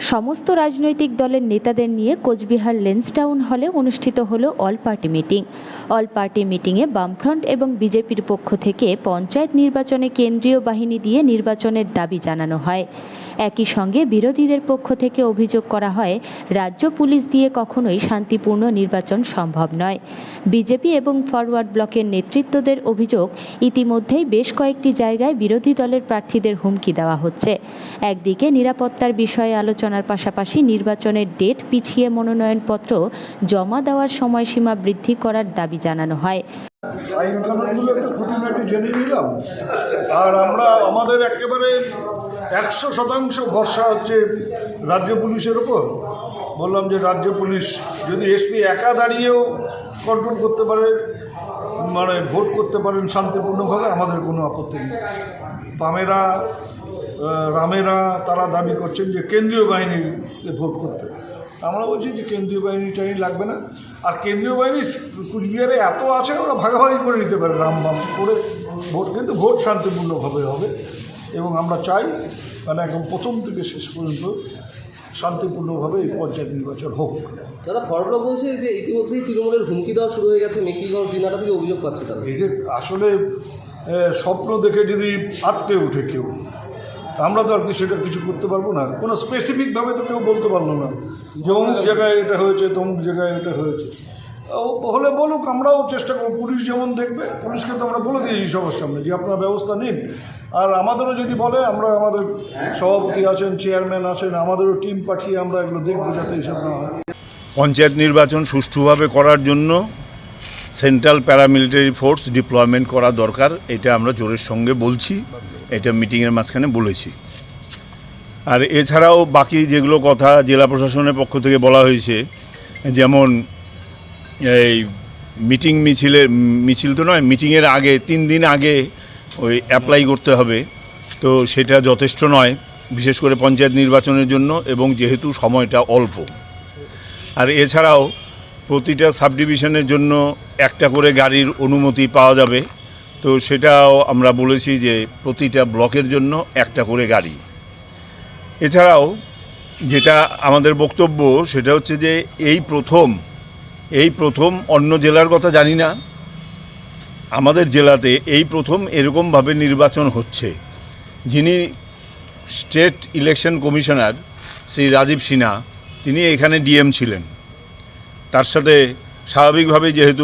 সমস্ত রাজনৈতিক দলের নেতাদের নিয়ে কোচবিহার লেন্সটাউন হলে অনুষ্ঠিত হল all party meeting. All party মিটিংয়ে বামফ্রন্ট এবং বিজেপির পক্ষ থেকে পঞ্চায়েত নির্বাচনে কেন্দ্রীয় বাহিনী দিয়ে নির্বাচনের দাবি জানানো হয়। একই সঙ্গে বিরোধীদের পক্ষ থেকে অভিযোগ করা হয়, রাজ্য পুলিশ দিয়ে কখনোই শান্তিপূর্ণ নির্বাচন সম্ভব নয়। বিজেপি এবং ফরওয়ার্ড ব্লকের নেতৃত্বদের অভিযোগ, ইতিমধ্যেই বেশ কয়েকটি জায়গায় বিরোধী দলের প্রার্থীদের হুমকি দেওয়া হচ্ছে। একদিকে নিরাপত্তার বিষয়ে আলোচনার পাশাপাশি নির্বাচনের ডেট পিছিয়ে মনোনয়নপত্র জমা দেওয়ার সময়সীমা বৃদ্ধি করার দাবি জানানো হয়। আইন কানুনগুলো একটু খুঁটিনাটি জেনে নিলাম। আর আমরা, আমাদের একেবারে একশো শতাংশ ভরসা হচ্ছে রাজ্য পুলিশের ওপর বললাম যে রাজ্য পুলিশ যদি এসপি একা দাঁড়িয়েও কন্ট্রোল করতে পারে মানে ভোট করতে পারেন শান্তিপূর্ণভাবে, আমাদের কোনো আপত্তি নেই। বামেরা রামেরা, তারা দাবি করছেন যে কেন্দ্রীয় বাহিনীতে ভোট করতে। আমরা বলছি যে কেন্দ্রীয় বাহিনী বাহিনীটাই লাগবে না। আর কেন্দ্রীয় বাহিনী কুচবিহারে এত আছে ওরা ভাগাভাগি করে নিতে পারে রাম বাম। করে ভোট কিন্তু ভোট শান্তিপূর্ণভাবে হবে। এবং আমরা চাই মানে একদম প্রথম থেকে শেষ পর্যন্ত শান্তিপূর্ণভাবে এই পঞ্চায়েত নির্বাচন হোক। দাদা ফরবলা বলছে যে ইতিমধ্যেই তৃণমূলের হুমকি দেওয়া শুরু হয়ে গেছে মেকিগঞ্জ দিনাটা থেকে অভিযোগ পাচ্ছে তারা। এই যে আসলে স্বপ্ন দেখে যদি আটকে ওঠে কেউ আমরা তো আর সেটা কিছু করতে পারব না। কোনো স্পেসিফিকভাবে তো কেউ বলতে পারল না যে অমুক জায়গায় এটা হয়েছে তমুক জায়গায় এটা হয়েছে। হলে বলুক, আমরাও চেষ্টা করব। পুলিশ যেমন দেখবে, পুলিশকে তো আমরা বলে দিয়েছি সবার সামনে যে আপনারা ব্যবস্থা নিন। আর আমাদেরও যদি বলে, আমরা আমাদের সভাপতি আছেন চেয়ারম্যান আছেন, আমাদেরও টিম পাঠিয়ে আমরা এগুলো দেখব যাতে এইসব না হয়। পঞ্চায়েত নির্বাচন সুষ্ঠুভাবে করার জন্য সেন্ট্রাল প্যারামিলিটারি ফোর্স ডিপ্লয়মেন্ট করা দরকার, এটা আমরা জোরের সঙ্গে বলছি। এটা মিটিংয়ের মাঝখানে বলেছি। আর এছাড়াও বাকি যেগুলো কথা জেলা প্রশাসনের পক্ষ থেকে বলা হয়েছে, যেমন এই মিটিং মিছিলের মিছিল তো নয় মিটিংয়ের আগে, তিন দিন আগে ওই অ্যাপ্লাই করতে হবে। তো সেটা যথেষ্ট নয়, বিশেষ করে পঞ্চায়েত নির্বাচনের জন্য এবং যেহেতু সময়টা অল্প। আর এছাড়াও প্রতিটা সাব ডিভিশনের জন্য একটা করে গাড়ির অনুমতি পাওয়া যাবে। তো সেটাও আমরা বলেছি যে প্রতিটা ব্লকের জন্য একটা করে গাড়ি। এছাড়াও যেটা আমাদের বক্তব্য সেটা হচ্ছে যে এই প্রথম এই প্রথম অন্য জেলার কথা জানি না। আমাদের জেলাতে এই প্রথম এরকমভাবে নির্বাচন হচ্ছে। যিনি state election commissioner Shri Rajiv Sinha, তিনি এখানে ডিএম ছিলেন। তার সাথে স্বাভাবিকভাবে যেহেতু